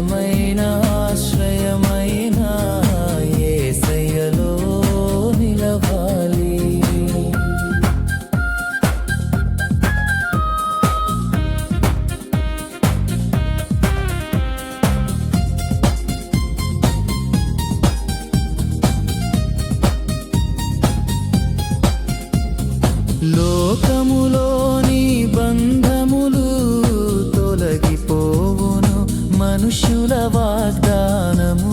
భయమైన ఆశ్రయమైన ఏసయ్యలో నిలవాలి? లోకములో మనుషుల వాగ్దానము